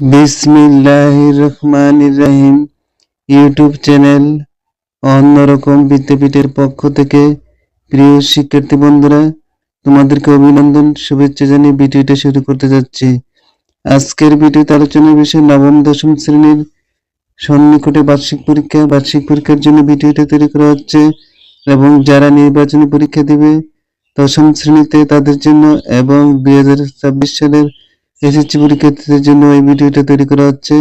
বিসমিল্লাহ রহমান রাহিম YouTube channel অন্যরকম বিদ্যাপীঠের পক্ষ থেকে প্রিয় শিক্ষার্থী বন্ধুরা, তোমাদেরকে অভিনন্দন, শুভেচ্ছা জানিয়ে ভিডিওটা শুরু করতে যাচ্ছি। আজকের ভিডিওতে আলোচনার বিষয় নবম, দশম শ্রেণির সন্নিকটে বার্ষিক পরীক্ষা। বার্ষিক পরীক্ষার জন্য ভিডিওটা তৈরি করা হচ্ছে এবং যারা নির্বাচনী পরীক্ষা দিবে দশম শ্রেণীতে তাদের জন্য এবং দুই হাজার ছাব্বিশ সালের এসএসসি পরীক্ষার্থীদের জন্য এই ভিডিওটা তৈরি করা হচ্ছে।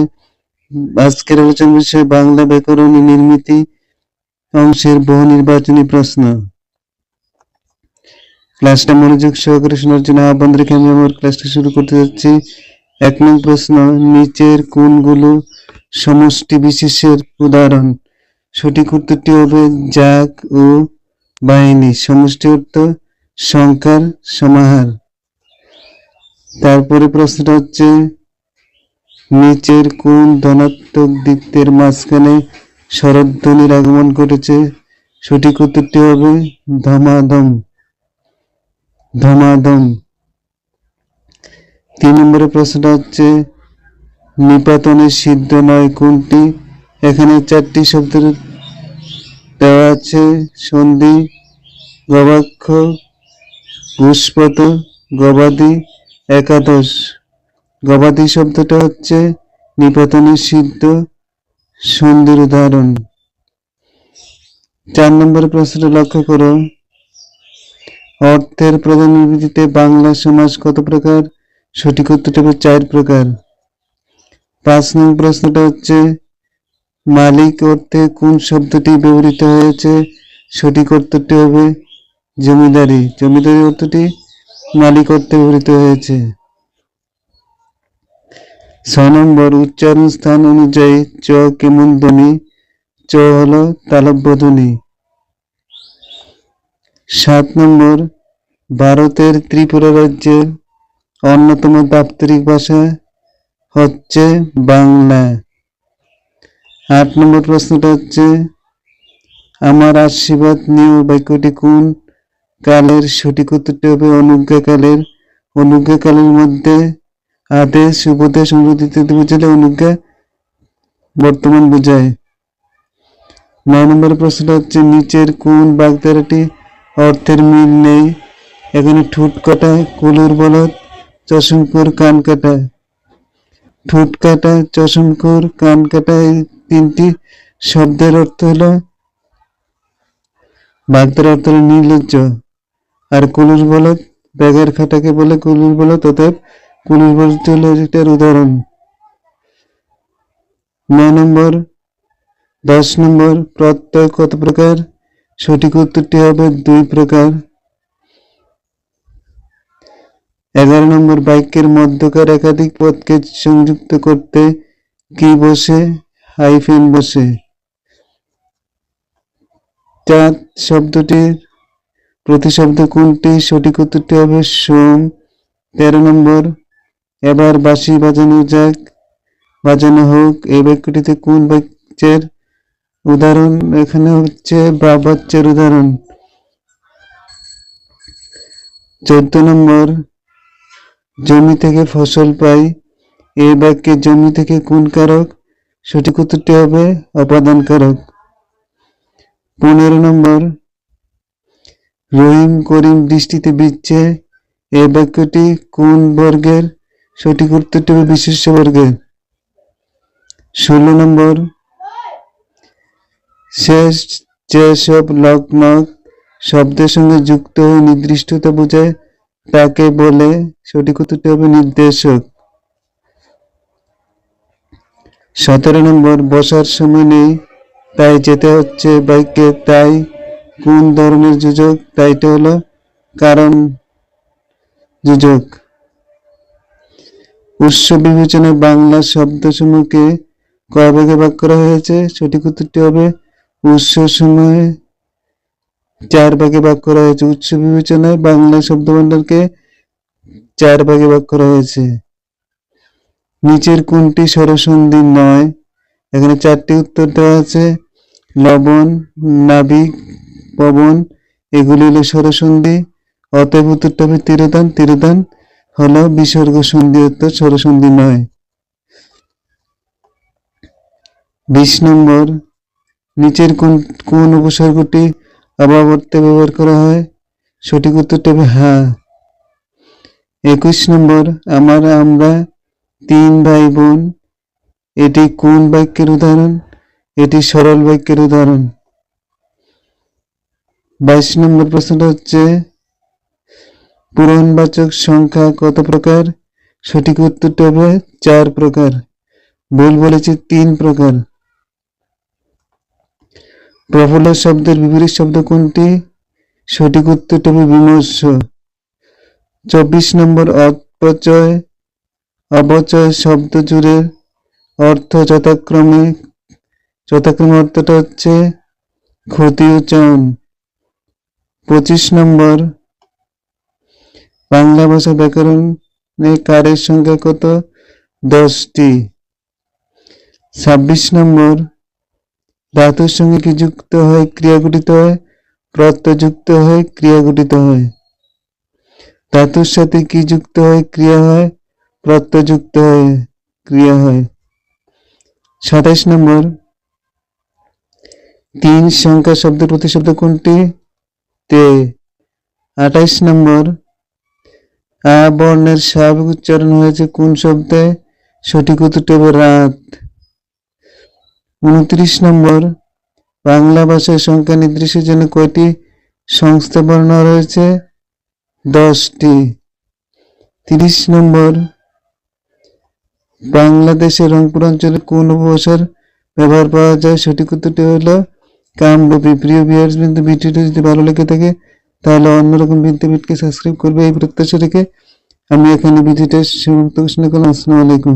আজকের আলোচনার বিষয় বাংলা ব্যাকরণ নির্মিতি অংশের বহু নির্বাচনী প্রশ্ন। ক্লাসটা মনোযোগ সহকারে শোনার জন্য আহ্বান রেখে আমি আমার ক্লাসটা শুরু করতে যাচ্ছি। এক নং প্রশ্ন, নিচের কোনগুলো সমষ্টি বিশেষের উদাহরণ। সঠিক উত্তরটি হবে জাক ও বাহিনী। সমষ্টি অর্থ সংখ্যার সমাহার। তারপরে প্রশ্নটা হচ্ছে, নিচের কোন ধনাত্মক দিকদের মাঝখানে শরৎধ্বনির আগমন ঘটেছে? সঠিক উত্তরটি হবে ধমাধম। ধমাধম। তিন নম্বরের প্রশ্নটা হচ্ছে, নিপাতনের সিদ্ধ নয় কোনটি? এখানে চারটি শব্দের দেওয়া আছে, সন্ধি, গবাক্ষ পুষ্পত গবাদি একাদশ। গবাদি শব্দটা হচ্ছে নিপাতনের সিদ্ধ সন্ধির উদাহরণ। চার নম্বর প্রশ্নটা লক্ষ্য করো। অর্থের প্রধান বিবৃতিতে বাংলা সমাজ কত প্রকার? সঠিক উত্তরটা হবে চার প্রকার। পাঁচ নম্বর প্রশ্নটা হচ্ছে, মালিক অর্থে কোন শব্দটি ব্যবহৃত হয়েছে? সঠিক উত্তরটি হবে জমিদারি। জমিদারি অর্থটি মালিক অর্থে ব্যবহৃত হয়েছে। ছ নম্বর উচ্চারণ স্থান অনুযায়ী চ কেমন ধ্বনি, চ হল তালব্য ধ্বনি সাত নম্বর, ভারতের ত্রিপুরা রাজ্যের অন্যতম দাপ্তরিক ভাষা হচ্ছে বাংলা। আট নম্বর প্রশ্নটা হচ্ছে, আমার আশীর্বাদ নিয়ে বাক্যটি কোন কালের সঠিক উত্তরটি হবে অনুজ্ঞাকালের। অনুজ্ঞাকালের মধ্যে আদেশ, উপদেশ অনুরোধ ইত্যাদি বুঝালে অনুজ্ঞা বর্তমান বোঝায়। নয় নম্বর প্রশ্নটা হচ্ছে, নিচের কোন বাগধারাটি অর্থের মিল নেই? এখানে ঠুট কাটা, কুলুর বলদ চশমকুর কান কাটা। ঠুট কাটা চশমকুর কান কাটা এই তিনটি শব্দের অর্থ হলো বাগধার অর্থ হলো নির্লজ্জ। আর কুলুর বলদ ব্যাগের খাটাকে বলে কুলুর বলদ কুলুর বলদ হলো এটার উদাহরণ। নয় নম্বর, দশ নম্বর, প্রত্যয় কত প্রকার? সঠিক উত্তরটি হবে দুই প্রকার। এগারো নম্বর, বাক্যের মধ্যকার একাধিক পদকে সংযুক্ত করতে কি বসে? হাইফেন বসে। চাঁদ শব্দটির প্রতিশব্দ কোনটি সঠিক উত্তরটি হবে সোম। তেরো নম্বর। এবার বাঁশি বাজানো যাক। বাজানো হোক। এই বাক্যটিতে কোন বাক্যের উদাহরণ? এখানে হচ্ছে বা বাচ্চার উদাহরণ। চোদ্দ নম্বর। জমি থেকে ফসল পাই। এই বাক্যে জমি থেকে কোন কারক? সঠিক উত্তরটি হবে অপাদান কারক। পনেরো নম্বর। রহিম করিম দৃষ্টিতে বিচ্ছে এই বাক্যটি কোন বর্গের? সঠিক উত্তরটি হবে বিশেষ্য বর্গের। ষোলো নম্বর। শেষ যেসব লগ্ন শব্দের সঙ্গে যুক্ত হয়ে নির্দিষ্টতা বোঝায়, তাকে বলে সঠিক উত্তরটি হবে নির্দেশক। সতেরো নম্বর, বসার সময় নেই, তাই যেতে হচ্ছে বাইকে তাই কোন ধরনের যোজক? তাইটা হলো কারণ যোজক। উৎস বিবেচনায় বাংলা শব্দসমূহকে কয় ভাগে ভাগ করা হয়েছে? সঠিক উত্তরটি হবে উৎস সময়ে চার ভাগে ভাগ করা হয়েছে। উৎস বিবেচনায় বাংলা শব্দভাণ্ডারকে চার ভাগে ভাগ করা হয়েছে। নিচের কোনটি সরসন্ধি নয়? এখানে চারটি উত্তর দেওয়া আছে। লবণ, নাবিক পবন, এগুলি হলো সরসন্ধি অতএব উত্তরটা হবে তিরোদান তিরোদান হলো বিসর্গ সন্ধি উত্তর সরসন্ধি নয়। বিশ নম্বর, নিচের কোন কোন উপসর্গটি অভাবর্তে ব্যবহার করা হয়? সঠিক উত্তরটা হবে হ্যাঁ একুশ নম্বর, আমার, আমরা তিন ভাই বোন, এটি কোন বাক্যের উদাহরণ? এটি সরল বাক্যের উদাহরণ। বাইশ নম্বর প্রশ্নটা হচ্ছে, পূরণবাচক সংখ্যা কত প্রকার? সঠিক উত্তরটা হবে চার প্রকার। ভুল বলেছে তিন প্রকার। প্রফুল্ল শব্দের বিপরীত শব্দ কোনটি? সঠিক উত্তরটা হবে বিমর্ষ। চব্বিশ নম্বর অপচয়। অবচয় শব্দ জুড়ে অর্থ যথাক্রমে যথাক্রমে অর্থটা হচ্ছে ক্ষতি ও চয়ন। পঁচিশ নম্বর। বাংলা ভাষা ব্যাকরণে কারের সংখ্যা কত? দশটি। ছাব্বিশ নম্বর। ধাতুর সঙ্গে কি যুক্ত হয়? ক্রিয়া গঠিত হয়? প্রত্যয় যুক্ত হয়? ক্রিয়া গঠিত হয়? ধাতুর সাথে কি যুক্ত হয়? ক্রিয়া হয়? প্রত্যয় যুক্ত হয়? ক্রিয়া হয়। সাতাইশ নম্বর। তিন সংখ্যা শব্দের প্রতিশব্দ কোনটি? তে। আঠাইশ নম্বর। আ, বর্ণের স্বাভাবিক উচ্চারণ হয়েছে কোন শব্দে? সঠিক উত্তরটি রাত। উনত্রিশ নম্বর। বাংলা ভাষায় সংখ্যা নির্দেশের জন্য কয়টি সংস্থা বর্ণ রয়েছে? দশটি। তিরিশ নম্বর। বাংলাদেশের রংপুর অঞ্চলে কোন উপভাষার ব্যবহার পাওয়া যায়? সঠিক উত্তরটি হলো কামরূপী প্রিয় বিয়ার্স বিন্দু, ভিডিওটি যদি ভালো লেগে থাকে, তাহলে অন্যরকম বিদ্যাপীঠকে সাবস্ক্রাইব করবে এই প্রত্যাশা রেখে আমি এখানে ভিডিওটা সমাপ্ত ঘোষণা করলাম। আসসালামু আলাইকুম।